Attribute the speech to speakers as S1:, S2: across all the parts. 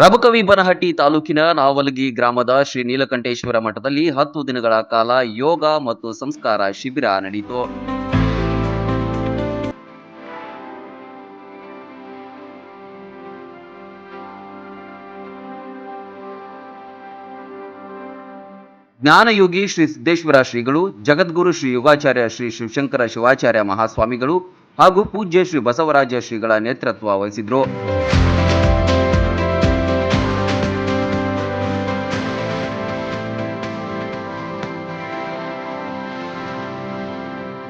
S1: ರಬಕವಿ ಬನಹಟ್ಟಿ ತಾಲೂಕಿನ ನಾವಲಗಿ ಗ್ರಾಮದ ಶ್ರೀ ನೀಲಕಂಠೇಶ್ವರ ಮಠದಲ್ಲಿ ಹತ್ತು ದಿನಗಳ ಕಾಲ ಯೋಗ ಮತ್ತು ಸಂಸ್ಕಾರ ಶಿಬಿರ ನಡೆಯಿತು. ಜ್ಞಾನಯೋಗಿ ಶ್ರೀ ಸಿದ್ದೇಶ್ವರ ಶ್ರೀಗಳು, ಜಗದ್ಗುರು ಶ್ರೀ ಯೋಗಾಚಾರ್ಯ ಶ್ರೀ ಶಿವಶಂಕರ ಶಿವಾಚಾರ್ಯ ಮಹಾಸ್ವಾಮಿಗಳು ಹಾಗೂ ಪೂಜ್ಯ ಶ್ರೀ ಬಸವರಾಜ ಶ್ರೀಗಳ ನೇತೃತ್ವ ವಹಿಸಿದ್ರು.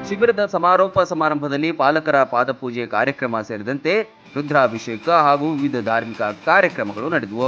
S1: ಶಿಬಿರದ ಸಮಾರೋಪ ಸಮಾರಂಭದಲ್ಲಿ ಪಾಲಕರ ಪಾದಪೂಜೆ ಕಾರ್ಯಕ್ರಮ ಸೇರಿದಂತೆ ರುದ್ರಾಭಿಷೇಕ ಹಾಗೂ ವಿವಿಧ ಧಾರ್ಮಿಕ ಕಾರ್ಯಕ್ರಮಗಳು ನಡೆದವು.